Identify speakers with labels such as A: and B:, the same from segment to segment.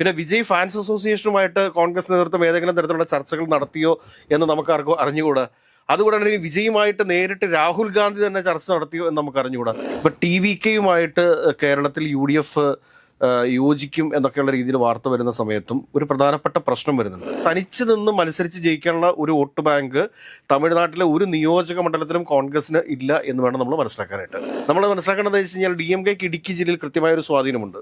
A: പിന്നെ വിജയ് ഫാൻസ് അസോസിയേഷനുമായിട്ട് കോൺഗ്രസ് നേതൃത്വം ഏതെങ്കിലും തരത്തിലുള്ള ചർച്ചകൾ നടത്തിയോ എന്ന് നമുക്ക് ആർക്കും അറിഞ്ഞുകൂടാ? അതുകൂടാണ് ഇനി വിജയുമായിട്ട് നേരിട്ട് രാഹുൽ ഗാന്ധി തന്നെ ചർച്ച നടത്തിയോ എന്ന് നമുക്ക് അറിഞ്ഞുകൂടാ. ഇപ്പൊ ടി വി കെയുമായിട്ട് കേരളത്തിൽ യു ഡി എഫ് യോജിക്കും എന്നൊക്കെയുള്ള രീതിയിൽ വാർത്ത വരുന്ന സമയത്തും ഒരു പ്രധാനപ്പെട്ട പ്രശ്നം വരുന്നുണ്ട്. തനിച്ച് നിന്ന് മത്സരിച്ച് ജയിക്കാനുള്ള ഒരു വോട്ട് ബാങ്ക് തമിഴ്നാട്ടിലെ ഒരു നിയോജക മണ്ഡലത്തിലും കോൺഗ്രസിന് ഇല്ല എന്ന് വേണം നമ്മൾ മനസ്സിലാക്കാനായിട്ട്. നമ്മൾ മനസ്സിലാക്കേണ്ടത് വെച്ച് കഴിഞ്ഞാൽ ഡി എം കെക്ക് ഇടുക്കി ജില്ലയിൽ കൃത്യമായ ഒരു സ്വാധീനമുണ്ട്.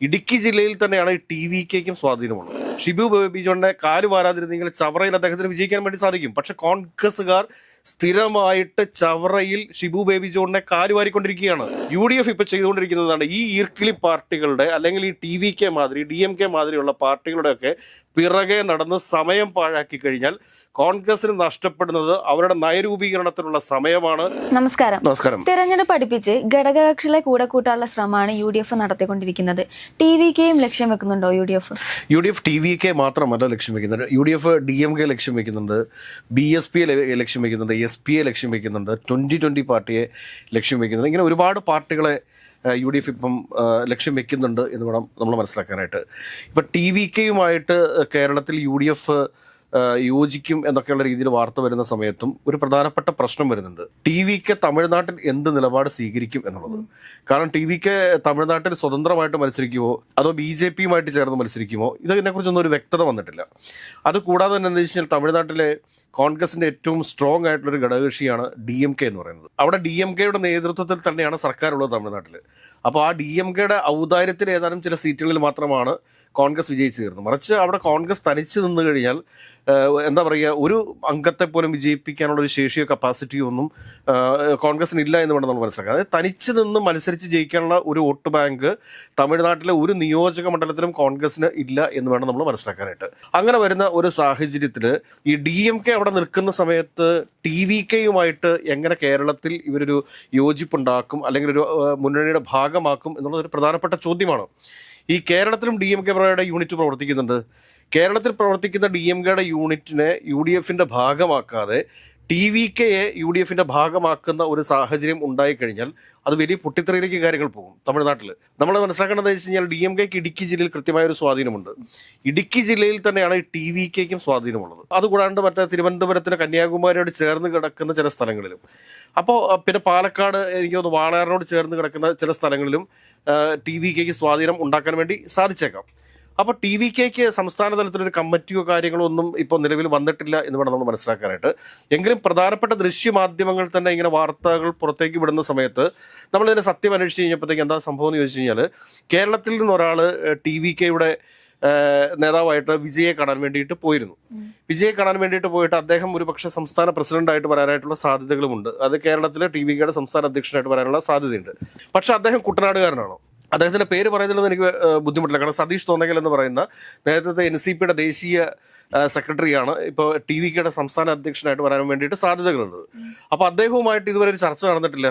A: ഇടുക്കി ജില്ലയിൽ തന്നെയാണ് ടി വി കെക്കും സ്വാധീനമുള്ളത്. ഷിബു ബേബി ജോണിനെ കാൽ വാരാതിരുന്നെങ്കിൽ ചവറയിൽ അദ്ദേഹത്തിന് വിജയിക്കാൻ വേണ്ടി സാധിക്കും. പക്ഷെ കോൺഗ്രസ്സുകാർ സ്ഥിരമായിട്ട് ചവറയിൽ ഷിബു ബേബി ജോണിനെ കാൽ വാരിക്കൊണ്ടിരിക്കുകയാണ്. യു ഡി എഫ് ഇപ്പൊ ചെയ്തുകൊണ്ടിരിക്കുന്നതാണ് ഈ ഈർക്കിളി പാർട്ടികളുടെ അല്ലെങ്കിൽ ഈ ടി വി കെ മാതിരി ഡി എം കെ മാതിരിയുള്ള പാർട്ടികളുടെയൊക്കെ പിറകെ നടന്ന് സമയം പാഴാക്കി കഴിഞ്ഞാൽ കോൺഗ്രസിന് നഷ്ടപ്പെടുന്നത് അവരുടെ നയരൂപീകരണത്തിനുള്ള സമയമാണ്.
B: നമസ്കാരം.
A: നമസ്കാരം.
B: തെരഞ്ഞെടുപ്പ് അടുപ്പിച്ച് ഘടകകക്ഷികളെ കൂടെ കൂട്ടാനുള്ള ശ്രമമാണ് യു ഡി എഫ് നടത്തിക്കൊണ്ടിരിക്കുന്നത്. ടി വി കെയും ലക്ഷ്യം വെക്കുന്നുണ്ടോ U D F?
A: U D F T V K മാത്രമല്ല ലക്ഷ്യം വെക്കുന്നുണ്ട് U D F D M K ലക്ഷ്യം വെക്കുന്നുണ്ട്. ബി എസ് പി ലക്ഷ്യം വെക്കുന്നുണ്ട്. എസ് പി എ ലക്ഷ്യം വെക്കുന്നുണ്ട്. ട്വന്റി ട്വന്റി പാർട്ടിയെ ലക്ഷ്യം വെക്കുന്നുണ്ട്. ഇങ്ങനെ ഒരുപാട് പാർട്ടികളെ യു ഡി എഫ് ഇപ്പം ലക്ഷ്യം വെക്കുന്നുണ്ട് എന്ന് വേണം നമ്മൾ മനസ്സിലാക്കാനായിട്ട്. ഇപ്പം ടി വി കെയുമായിട്ട് കേരളത്തിൽ യു ഡി എഫ് യോജിക്കും എന്നൊക്കെയുള്ള രീതിയിൽ വാർത്ത വരുന്ന സമയത്തും ഒരു പ്രധാനപ്പെട്ട പ്രശ്നം വരുന്നുണ്ട്. ടി വിക്ക് തമിഴ്നാട്ടിൽ എന്ത് നിലപാട് സ്വീകരിക്കും എന്നുള്ളത്? കാരണം ടി വിക്ക് തമിഴ്നാട്ടിൽ സ്വതന്ത്രമായിട്ട് മത്സരിക്കുമോ അതോ ബി ജെ പിയുമായിട്ട് ചേർന്ന് മത്സരിക്കുമോ ഇതിനെക്കുറിച്ചൊന്നും ഒരു വ്യക്തത വന്നിട്ടില്ല. അത് കൂടാതെ തന്നെ എന്താ വെച്ചാൽ തമിഴ്നാട്ടിലെ കോൺഗ്രസിന്റെ ഏറ്റവും സ്ട്രോങ് ആയിട്ടുള്ള ഒരു ഘടകകക്ഷിയാണ് ഡി എം കെ എന്ന് പറയുന്നത്. അവിടെ ഡി എം കെയുടെ നേതൃത്വത്തിൽ തന്നെയാണ് സർക്കാർ ഉള്ളത് തമിഴ്നാട്ടിൽ. അപ്പോൾ ആ ഡി എം കെയുടെ ഔദാര്യത്തിൽ ഏതാനും ചില സീറ്റുകളിൽ മാത്രമാണ് കോൺഗ്രസ് വിജയിച്ചു തീർന്നത്. മറിച്ച് അവിടെ കോൺഗ്രസ് തനിച്ച് നിന്ന് കഴിഞ്ഞാൽ എന്താ പറയുക ഒരു അംഗത്തെ പോലും വിജയിപ്പിക്കാനുള്ള ഒരു ശേഷിയോ കപ്പാസിറ്റിയോ ഒന്നും കോൺഗ്രസിന് ഇല്ല എന്ന് വേണം നമ്മൾ മനസ്സിലാക്കുക അതായത് തനിച്ച് നിന്ന് മത്സരിച്ച് ജയിക്കാനുള്ള ഒരു വോട്ട് ബാങ്ക് തമിഴ്നാട്ടിലെ ഒരു നിയോജക മണ്ഡലത്തിലും കോൺഗ്രസിന് ഇല്ല എന്ന് വേണം നമ്മൾ മനസ്സിലാക്കാനായിട്ട്. അങ്ങനെ വരുന്ന ഒരു സാഹചര്യത്തിൽ ഈ ഡി എം കെ അവിടെ നിൽക്കുന്ന സമയത്ത് ടി വി കെയുമായിട്ട് എങ്ങനെ കേരളത്തിൽ ഇവരൊരു യോജിപ്പുണ്ടാക്കും അല്ലെങ്കിൽ ഒരു മുന്നണിയുടെ ഭാഗമാക്കും എന്നുള്ളത് ഒരു പ്രധാനപ്പെട്ട ചോദ്യമാണ്. ഈ കേരളത്തിലും ഡി എം കെയുടെ യൂണിറ്റ് പ്രവർത്തിക്കുന്നുണ്ട്. കേരളത്തിൽ പ്രവർത്തിക്കുന്ന ഡി എം കെയുടെ യൂണിറ്റിനെ യു ഡി എഫിന്റെ ഭാഗമാക്കാതെ ടി വി കെയെ യു ഡി എഫിന്റെ ഭാഗമാക്കുന്ന ഒരു സാഹചര്യം ഉണ്ടായിക്കഴിഞ്ഞാൽ അത് വലിയ പൊട്ടിത്തെറിയിലേക്ക് കാര്യങ്ങൾ പോകും തമിഴ്നാട്ടിൽ നമ്മൾ മനസ്സിലാക്കേണ്ടത് വെച്ച് കഴിഞ്ഞാൽ ഡി എം കെക്ക് ഇടുക്കി ജില്ലയിൽ കൃത്യമായ ഒരു സ്വാധീനമുണ്ട്. ഇടുക്കി ജില്ലയിൽ തന്നെയാണ് ഈ ടി വി കെക്കും സ്വാധീനമുള്ളത്. അതുകൂടാണ്ട് മറ്റേ തിരുവനന്തപുരത്തിന് കന്യാകുമാരിയോട് ചേർന്ന് കിടക്കുന്ന ചില സ്ഥലങ്ങളിലും. അപ്പോൾ പിന്നെ പാലക്കാട് എനിക്ക് തോന്നുന്നു വാളയാറിനോട് ചേർന്ന് കിടക്കുന്ന ചില സ്ഥലങ്ങളിലും ടി വി കെക്ക് സ്വാധീനം ഉണ്ടാക്കാൻ വേണ്ടി സാധിച്ചേക്കാം. അപ്പോൾ ടി വി കെക്ക് സംസ്ഥാന തലത്തിലൊരു കമ്മിറ്റിയോ കാര്യങ്ങളോ ഒന്നും ഇപ്പോൾ നിലവിൽ വന്നിട്ടില്ല എന്ന് വേണം നമ്മൾ മനസ്സിലാക്കാനായിട്ട്. എങ്കിലും പ്രധാനപ്പെട്ട ദൃശ്യമാധ്യമങ്ങൾ തന്നെ ഇങ്ങനെ വാർത്തകൾ പുറത്തേക്ക് വിടുന്ന സമയത്ത് നമ്മൾ ഇതിനെ സത്യം അന്വേഷിച്ച് കഴിഞ്ഞപ്പോഴത്തേക്ക് എന്താ സംഭവം എന്ന് ചോദിച്ചു കഴിഞ്ഞാൽ കേരളത്തിൽ നിന്ന് ഒരാൾ ടി വി കെയുടെ നേതാവായിട്ട് വിജയെ കാണാൻ വേണ്ടിയിട്ട് പോയിരുന്നു. വിജയെ കാണാൻ വേണ്ടിയിട്ട് പോയിട്ട് അദ്ദേഹം ഒരു പക്ഷേ സംസ്ഥാന പ്രസിഡന്റായിട്ട് വരാനായിട്ടുള്ള സാധ്യതകളുമുണ്ട്. അത് കേരളത്തിലെ ടി വി കെയുടെ സംസ്ഥാന അധ്യക്ഷനായിട്ട് വരാനുള്ള സാധ്യതയുണ്ട്. പക്ഷെ അദ്ദേഹം കുട്ടനാടുകാരനാണോ? അദ്ദേഹത്തിന്റെ പേര് പറയുന്നുള്ളത് എനിക്ക് ബുദ്ധിമുട്ടില്ല. കാരണം സതീഷ് തോന്നകൽ എന്ന് പറയുന്ന നേരത്തെ എൻ സി പിയുടെ ദേശീയ സെക്രട്ടറിയാണ്. ഇപ്പോൾ ടി വി കെയുടെ സംസ്ഥാന അധ്യക്ഷനായിട്ട് വരാൻ വേണ്ടിയിട്ട് സാധ്യതകളുള്ളത്. അപ്പോൾ അദ്ദേഹവുമായിട്ട് ഇതുവരെ ഒരു ചർച്ച നടന്നിട്ടില്ല?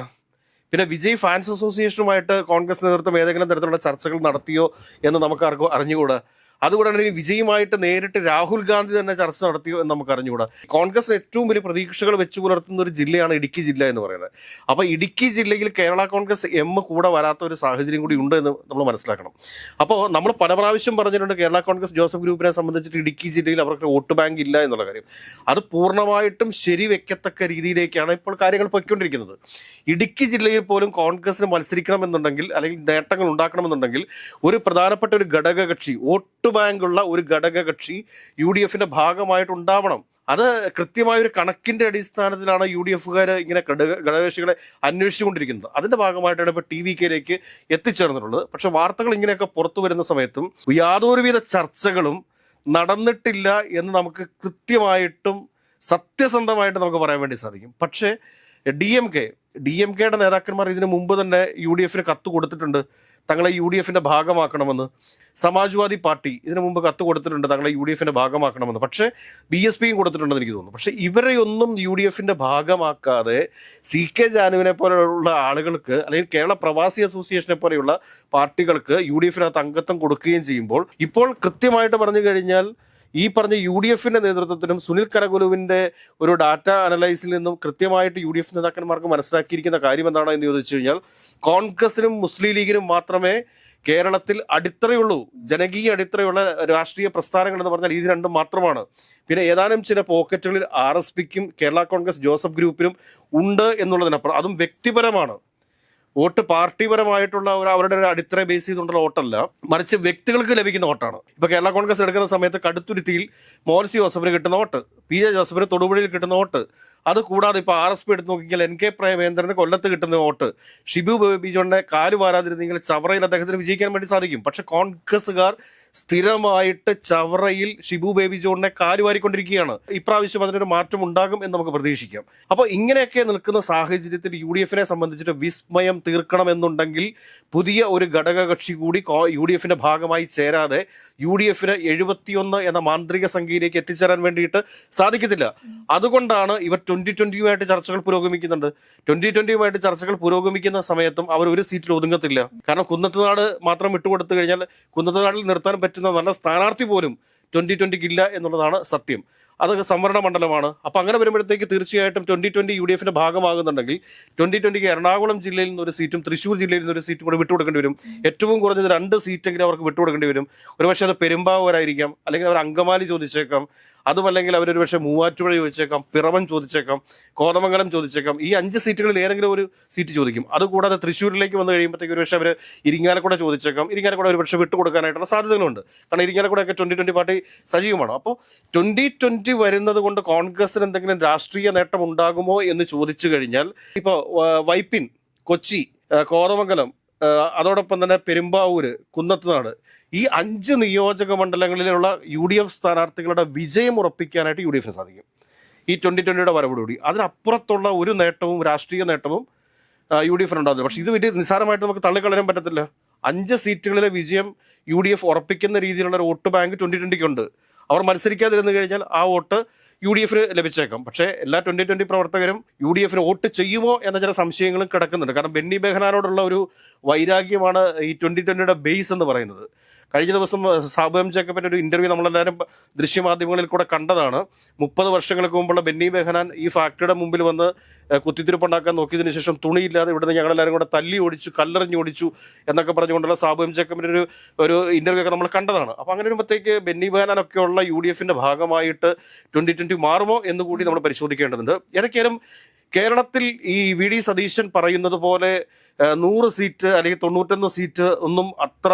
A: പിന്നെ വിജയ് ഫാൻസ് അസോസിയേഷനുമായിട്ട് കോൺഗ്രസ് നേതൃത്വം ഏതെങ്കിലും തരത്തിലുള്ള ചർച്ചകൾ നടത്തിയോ എന്ന് നമുക്ക് ആർക്കും അറിഞ്ഞുകൂടാ? അതുകൂടാണ് ഇനി വിജയുമായിട്ട് നേരിട്ട് രാഹുൽ ഗാന്ധി തന്നെ ചർച്ച നടത്തിയോ എന്ന് നമുക്ക് അറിഞ്ഞുകൂടാ. കോൺഗ്രസിന് ഏറ്റവും വലിയ പ്രതീക്ഷകൾ വെച്ചു പുലർത്തുന്ന ഒരു ജില്ലയാണ് ഇടുക്കി ജില്ല എന്ന് പറയുന്നത്. അപ്പോൾ ഇടുക്കി ജില്ലയിൽ കേരള കോൺഗ്രസ് എം കൂടെ വരാത്ത ഒരു സാഹചര്യം കൂടി ഉണ്ട് എന്ന് നമ്മൾ മനസ്സിലാക്കണം. അപ്പോൾ നമ്മൾ പല പ്രാവശ്യം പറഞ്ഞിട്ടുണ്ട് കേരള കോൺഗ്രസ് ജോസഫ് ഗ്രൂപ്പിനെ സംബന്ധിച്ചിട്ട് ഇടുക്കി ജില്ലയിൽ അവർക്ക് വോട്ട് ബാങ്ക് ഇല്ല എന്നുള്ള കാര്യം. അത് പൂർണമായിട്ടും ശരിവെക്കത്തക്ക രീതിയിലേക്കാണ് ഇപ്പോൾ കാര്യങ്ങൾ പൊയ്ക്കൊണ്ടിരിക്കുന്നത്. ഇടുക്കി ജില്ലയിൽ പോലും കോൺഗ്രസിന് മത്സരിക്കണമെന്നുണ്ടെങ്കിൽ അല്ലെങ്കിൽ നേട്ടങ്ങൾ ഉണ്ടാക്കണമെന്നുണ്ടെങ്കിൽ ഒരു പ്രധാനപ്പെട്ട ഒരു ഘടകകക്ഷി വോട്ട് ബാങ്കുള്ള ഒരു ഘടകകക്ഷി യു ഡി എഫിന്റെ ഭാഗമായിട്ട് ഉണ്ടാവണം. അത് കൃത്യമായ ഒരു കണക്കിന്റെ അടിസ്ഥാനത്തിലാണ് യു ഡി എഫുകാർ ഇങ്ങനെ ഘടക ഘടകകക്ഷികളെ അന്വേഷിച്ചുകൊണ്ടിരിക്കുന്നത്. അതിന്റെ ഭാഗമായിട്ടാണ് ഇപ്പോൾ ടി വി കെയിലേക്ക് എത്തിച്ചേർന്നിട്ടുള്ളത്. പക്ഷെ വാർത്തകൾ ഇങ്ങനെയൊക്കെ പുറത്തു വരുന്ന സമയത്തും യാതൊരുവിധ ചർച്ചകളും നടന്നിട്ടില്ല എന്ന് നമുക്ക് കൃത്യമായിട്ടും സത്യസന്ധമായിട്ട് നമുക്ക് പറയാൻ വേണ്ടി സാധിക്കും. പക്ഷേ D M K D M കെയുടെ നേതാക്കന്മാർ ഇതിനു മുമ്പ് തന്നെ യു ഡി എഫിന് കത്ത് കൊടുത്തിട്ടുണ്ട്. തങ്ങളെ യു ഡി എഫിന്റെ ഭാഗമാക്കണമെന്ന്. സമാജ്വാദി പാർട്ടി ഇതിനു മുമ്പ് കത്ത് കൊടുത്തിട്ടുണ്ട് തങ്ങളെ യു ഡി എഫിന്റെ ഭാഗമാക്കണമെന്ന്. പക്ഷേ ബി എസ് പിയും കൊടുത്തിട്ടുണ്ടെന്ന് എനിക്ക് തോന്നുന്നു. പക്ഷേ ഇവരെയൊന്നും യു ഡി എഫിന്റെ ഭാഗമാക്കാതെ സി കെ ജാനുവിനെ പോലെയുള്ള ആളുകൾക്ക് അല്ലെങ്കിൽ കേരള പ്രവാസി അസോസിയേഷനെ പോലെയുള്ള പാർട്ടികൾക്ക് യു ഡി എഫിനകത്ത് അംഗത്വം കൊടുക്കുകയും ചെയ്യുമ്പോൾ ഇപ്പോൾ കൃത്യമായിട്ട് പറഞ്ഞു കഴിഞ്ഞാൽ ഈ പറഞ്ഞ യു ഡി എഫിന്റെ നേതൃത്വത്തിനും സുനിൽ കരകുലുവിന്റെ ഒരു ഡാറ്റ അനലൈസിൽ നിന്നും കൃത്യമായിട്ട് യു ഡി എഫ് നേതാക്കന്മാർക്ക് മനസ്സിലാക്കിയിരിക്കുന്ന കാര്യം എന്താണ് എന്ന് ചോദിച്ചു കഴിഞ്ഞാൽ കോൺഗ്രസിനും മുസ്ലിം ലീഗിനും മാത്രമേ കേരളത്തിൽ അടിത്തറയുള്ളൂ ജനകീയ അടിത്തറയുള്ള രാഷ്ട്രീയ പ്രസ്ഥാനങ്ങൾ എന്ന് പറഞ്ഞാൽ ഇത് രണ്ടും മാത്രമാണ്. പിന്നെ ഏതാനും ചില പോക്കറ്റുകളിൽ ആർ എസ് പിക്കും കേരള കോൺഗ്രസ് ജോസഫ് ഗ്രൂപ്പിനും ഉണ്ട് എന്നുള്ളതിനപ്പുറം അതും വ്യക്തിപരമാണ്. വോട്ട് പാർട്ടിപരമായിട്ടുള്ള ഒരു അവരുടെ ഒരു അടിത്തറ ബേസ് ചെയ്തുകൊണ്ടുള്ള വോട്ടല്ല. മറിച്ച് വ്യക്തികൾക്ക് ലഭിക്കുന്ന വോട്ടാണ്. ഇപ്പൊ കേരള കോൺഗ്രസ് എടുക്കുന്ന സമയത്ത് കടുത്തുരുത്തിയിൽ മോൻസി ജോസഫിന് കിട്ടുന്ന വോട്ട് പി ജെ ജോസഫിന് തൊടുപുഴയിൽ കിട്ടുന്ന വോട്ട് അത് കൂടാതെ ഇപ്പൊ ആർ എസ് പി എടുത്ത് നോക്കിയാൽ എൻ കെ പ്രേമേന്ദ്രന് കൊല്ലത്ത് കിട്ടുന്ന വോട്ട് ഷിബു ബിജോന്റെ കാൽ വാരാതിരുന്നെങ്കിൽ ചവറയിൽ അദ്ദേഹത്തിന് വിജയിക്കാൻ വേണ്ടി സാധിക്കും. പക്ഷെ കോൺഗ്രസ്സുകാർ സ്ഥിരമായിട്ട് ചവറയിൽ ഷിബു ബേബി ജോണിനെ കാൽ വാരിക്കൊണ്ടിരിക്കുകയാണ്. ഇപ്രാവശ്യം അതിനൊരു മാറ്റം ഉണ്ടാകും എന്ന് നമുക്ക് പ്രതീക്ഷിക്കാം. അപ്പോൾ ഇങ്ങനെയൊക്കെ നിൽക്കുന്ന സാഹചര്യത്തിൽ യു ഡി എഫിനെ സംബന്ധിച്ചിട്ട് വിസ്മയം തീർക്കണമെന്നുണ്ടെങ്കിൽ പുതിയ ഒരു ഘടകകക്ഷി കൂടി യു ഡി എഫിന്റെ ഭാഗമായി ചേരാതെ യു ഡി എഫിന് എഴുപത്തിയൊന്ന് എന്ന മാന്ത്രിക സംഖ്യയിലേക്ക് എത്തിച്ചേരാൻ വേണ്ടിയിട്ട് സാധിക്കത്തില്ല. അതുകൊണ്ടാണ് ഇവർ ട്വന്റി ട്വന്റിയുമായിട്ട് ചർച്ചകൾ പുരോഗമിക്കുന്നുണ്ട്. ട്വന്റി ട്വന്റിയുമായിട്ട് ചർച്ചകൾ പുരോഗമിക്കുന്ന സമയത്തും അവർ ഒരു സീറ്റിൽ ഒതുങ്ങത്തില്ല. കാരണം കുന്നത്തുനാട് മാത്രം വിട്ടുകൊടുത്തു കഴിഞ്ഞാൽ കുന്നത്തുനാടിൽ നിർത്താൻ പറ്റുന്ന നല്ല സ്ഥാനാർത്ഥി പോലും ട്വന്റി ട്വന്റിക്കില്ല എന്നുള്ളതാണ് സത്യം. അത് സംവരണ മണ്ഡലമാണ്. അപ്പോൾ അങ്ങനെ വരുമ്പോഴത്തേക്ക് തീർച്ചയായിട്ടും ട്വന്റി ട്വന്റി യു ഡി എഫിന്റെ ഭാഗമാകുന്നുണ്ടെങ്കിൽ ട്വന്റി ട്വന്റിക്ക് എറണാകുളം ജില്ലയിൽ നിന്നൊരു സീറ്റും തൃശ്ശൂർ ജില്ലയിൽ നിന്നൊരു സീറ്റും കൂടെ വിട്ടുകൊടുക്കേണ്ടി വരും. ഏറ്റവും കുറഞ്ഞത് രണ്ട് സീറ്റെങ്കിലും അവർക്ക് വിട്ടുകൊടുക്കേണ്ടി വരും. ഒരുപക്ഷെ അത് പെരുമ്പാവൂരായിരിക്കാം അല്ലെങ്കിൽ അവർ അങ്കമാലി ചോദിച്ചേക്കാം അതുമല്ലെങ്കിൽ അവരൊരു പക്ഷേ മൂവാറ്റുപുഴ ചോദിച്ചേക്കാം പിറവം ചോദിച്ചേക്കാം കോതമംഗലം ചോദിച്ചേക്കാം. ഈ അഞ്ച് സീറ്റുകളിൽ ഏതെങ്കിലും ഒരു സീറ്റ് ചോദിക്കും. അതുകൂടാതെ തൃശ്ശൂരിലേക്ക് വന്നു കഴിയുമ്പോഴത്തേക്ക് ഒരു പക്ഷേ അവർ ഇരിങ്ങാലക്കുട ചോദിച്ചേക്കാം. ഇരിങ്ങാലക്കുട ഒരു പക്ഷേ വിട്ടുകൊടുക്കാനായിട്ടുള്ള സാധ്യതകളുണ്ട്. കാരണം ഇരിങ്ങാലക്കുടയൊക്കെ ട്വന്റി ട്വന്റി പാർട്ടി സജീവമാണ്. അപ്പോൾ ട്വന്റി ട്വന്റി വരുന്നത് കൊണ്ട് കോൺഗ്രസിന് എന്തെങ്കിലും രാഷ്ട്രീയ നേട്ടം ഉണ്ടാകുമോ എന്ന് ചോദിച്ചു കഴിഞ്ഞാൽ ഇപ്പോൾ വൈപ്പിൻ കൊച്ചി കോതമംഗലം അതോടൊപ്പം തന്നെ പെരുമ്പാവൂര് കുന്നത്തുനാട് ഈ അഞ്ച് നിയോജക മണ്ഡലങ്ങളിലുള്ള യു ഡി എഫ് സ്ഥാനാർത്ഥികളുടെ വിജയം ഉറപ്പിക്കാനായിട്ട് യു ഡി എഫിന് സാധിക്കും. ഈ ട്വന്റി ട്വന്റിയുടെ വരവോടുകൂടി. അതിനപ്പുറത്തുള്ള ഒരു നേട്ടവും രാഷ്ട്രീയ നേട്ടവും യു ഡി എഫിന് ഉണ്ടാകുന്നില്ല പക്ഷേ ഇത് വലിയ നിസ്സാരമായിട്ട് നമുക്ക് തള്ളിക്കളയാൻ പറ്റത്തില്ല. അഞ്ച് സീറ്റുകളിലെ വിജയം യു ഡി എഫ് ഉറപ്പിക്കുന്ന രീതിയിലുള്ള ഒരു വോട്ട് ബാങ്ക് ട്വന്റി ട്വന്റിക്കുണ്ട് അവർ മത്സരിക്കാതിരുന്നു കഴിഞ്ഞാൽ ആ വോട്ട് യു ഡി എഫിന് ലഭിച്ചേക്കാം. പക്ഷേ എല്ലാ ട്വന്റി ട്വന്റി പ്രവർത്തകരും യു ഡി എഫിന് വോട്ട് ചെയ്യുമോ എന്ന ചില സംശയങ്ങളും കിടക്കുന്നുണ്ട്. കാരണം ബെന്നി ബെഹനാനോടുള്ള ഒരു വൈരാഗ്യമാണ് ഈ ട്വന്റി ട്വന്റിയുടെ ബേസ് എന്ന് പറയുന്നത്. കഴിഞ്ഞ ദിവസം സാബു എം ജേക്കബിന്റെ ഒരു ഇന്റർവ്യൂ നമ്മളെല്ലാവരും ദൃശ്യമാധ്യമങ്ങളിൽ കൂടെ കണ്ടതാണ്. മുപ്പത് വർഷങ്ങൾക്ക് മുമ്പുള്ള ബെന്നി ബെഹനാൻ ഈ ഫാക്ടറിയുടെ മുമ്പിൽ വന്ന് കുത്തിത്തിരിപ്പുണ്ടാക്കാൻ നോക്കിയതിനു ശേഷം തുണിയില്ലാതെ ഇവിടുന്ന് ഞങ്ങളെല്ലാവരും കൂടെ തല്ലി ഓടിച്ചു കല്ലെറിഞ്ഞ് ഓടിച്ചു എന്നൊക്കെ പറഞ്ഞുകൊണ്ടുള്ള സാബു എം ജേക്കബിന്റെ ഒരു ഒരു ഇന്റർവ്യൂ ഒക്കെ നമ്മൾ കണ്ടതാണ്. അപ്പോൾ അങ്ങനെ വരുമ്പോഴത്തേക്ക് ബെന്നി ബെഹനാനൊക്കെയുള്ള യു ഡി എഫിന്റെ ഭാഗമായിട്ട് ട്വന്റി ട്വന്റി മാറുമോ എന്ന് കൂടി നമ്മൾ പരിശോധിക്കേണ്ടതുണ്ട്. ഏതൊക്കെയാലും കേരളത്തിൽ ഈ വി ഡി സതീശൻ പറയുന്നത് പോലെ നൂറ് സീറ്റ് അല്ലെങ്കിൽ തൊണ്ണൂറ്റൊന്ന് സീറ്റ് ഒന്നും അത്ര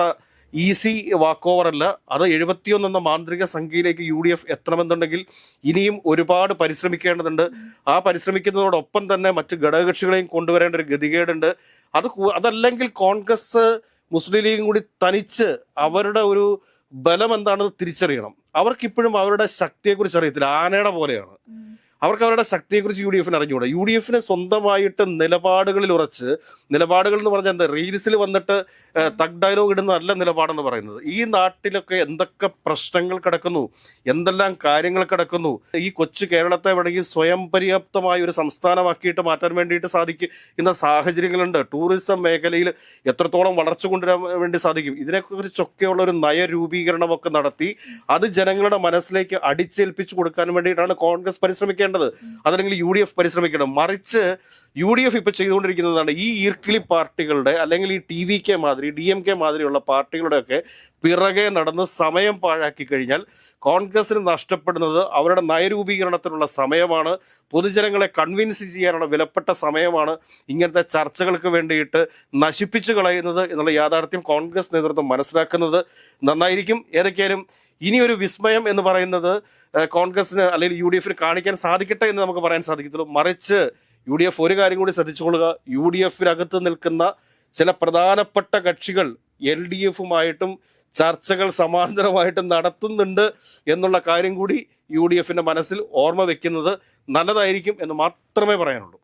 A: ഈസി വാക്ക് ഓവർ അല്ല അത് എഴുപത്തിയൊന്ന് എന്ന മാന്ത്രിക സംഖ്യയിലേക്ക് യു ഡി എഫ് എത്തണമെന്നുണ്ടെങ്കിൽ ഇനിയും ഒരുപാട് പരിശ്രമിക്കേണ്ടതുണ്ട്. ആ പരിശ്രമിക്കുന്നതോടൊപ്പം തന്നെ മറ്റ് ഘടകകക്ഷികളെയും കൊണ്ടുവരേണ്ട ഒരു ഗതികേടുണ്ട്. അത് അതല്ലെങ്കിൽ കോൺഗ്രസ് മുസ്ലിം ലീഗും കൂടി തനിച്ച് അവരുടെ ഒരു ബലം എന്താണെന്ന് തിരിച്ചറിയണം. അവർക്കിപ്പോഴും അവരുടെ ശക്തിയെക്കുറിച്ച് അറിയത്തില്ല. ആനയുടെ പോലെയാണ്. അവർക്ക് അവരുടെ ശക്തിയെക്കുറിച്ച് യു ഡി എഫിന് അറിഞ്ഞുകൂടാ. യു ഡി എഫിന് സ്വന്തമായിട്ട് നിലപാടുകളിൽ ഉറച്ച് നിലപാടുകൾ എന്ന് പറഞ്ഞാൽ എന്താ? റീൽസിൽ വന്നിട്ട് തഗ് ഡയലോഗ് ഇടുന്ന നല്ല നിലപാടെന്ന് പറയുന്നത്. ഈ നാട്ടിലൊക്കെ എന്തൊക്കെ പ്രശ്നങ്ങൾ കിടക്കുന്നു? എന്തെല്ലാം കാര്യങ്ങൾ കിടക്കുന്നു? ഈ കൊച്ചു കേരളത്തെ വേണമെങ്കിൽ സ്വയം പര്യാപ്തമായ ഒരു സംസ്ഥാനമാക്കിയിട്ട് മാറ്റാൻ വേണ്ടിയിട്ട് സാധിക്കുന്ന സാഹചര്യങ്ങളുണ്ട്. ടൂറിസം മേഖലയിൽ എത്രത്തോളം വളർച്ച കൊണ്ടുവരാൻ വേണ്ടി സാധിക്കും? ഇതിനെക്കുറിച്ചൊക്കെയുള്ള ഒരു നയരൂപീകരണമൊക്കെ നടത്തി അത് ജനങ്ങളുടെ മനസ്സിലേക്ക് അടിച്ചേൽപ്പിച്ചു കൊടുക്കാൻ വേണ്ടിയിട്ടാണ് കോൺഗ്രസ് പരിശ്രമിക്കേണ്ടത്. അതല്ലെങ്കിൽ യു ഡി എഫ് പരിശ്രമിക്കണം. മറിച്ച് യു ഡി എഫ് ഇപ്പോൾ ചെയ്തുകൊണ്ടിരിക്കുന്നതാണ് ഈ ഈർക്കിളി പാർട്ടികളുടെ അല്ലെങ്കിൽ ഈ ടി വി കെ മാതിരി ഡി എം കെ മാതിരിയുള്ള പാർട്ടികളുടെയൊക്കെ പിറകെ നടന്ന് സമയം പാഴാക്കി കഴിഞ്ഞാൽ കോൺഗ്രസിന് നഷ്ടപ്പെടുന്നത് അവരുടെ നയരൂപീകരണത്തിനുള്ള സമയമാണ്. പൊതുജനങ്ങളെ കൺവിൻസ് ചെയ്യാനുള്ള വിലപ്പെട്ട സമയമാണ് ഇങ്ങനത്തെ ചർച്ചകൾക്ക് വേണ്ടിയിട്ട് നശിപ്പിച്ചു കളയുന്നത് എന്നുള്ള യാഥാർത്ഥ്യം കോൺഗ്രസ് നേതൃത്വം മനസ്സിലാക്കുന്നത് നന്നായിരിക്കും. ഏതൊക്കെയാലും ഇനിയൊരു വിസ്മയം എന്ന് പറയുന്നത് കോൺഗ്രസിന് അല്ലെങ്കിൽ യു ഡി എഫിന് കാണിക്കാൻ സാധിക്കട്ടെ എന്ന് നമുക്ക് പറയാൻ സാധിക്കത്തുള്ളൂ. മറിച്ച് യു ഡി എഫ് ഒരു കാര്യം കൂടി ശ്രദ്ധിച്ചുകൊള്ളുക. യു ഡി എഫിനകത്ത് നിൽക്കുന്ന ചില പ്രധാനപ്പെട്ട കക്ഷികൾ എൽ ഡി എഫുമായിട്ടും ചർച്ചകൾ സമാന്തരമായിട്ട് നടത്തുന്നുണ്ട് എന്നുള്ള കാര്യം കൂടി യു ഡി എഫിന്റെ മനസ്സിൽ ഓർമ്മ വെക്കുന്നത് നല്ലതായിരിക്കും എന്ന് മാത്രമേ പറയാനുള്ളൂ.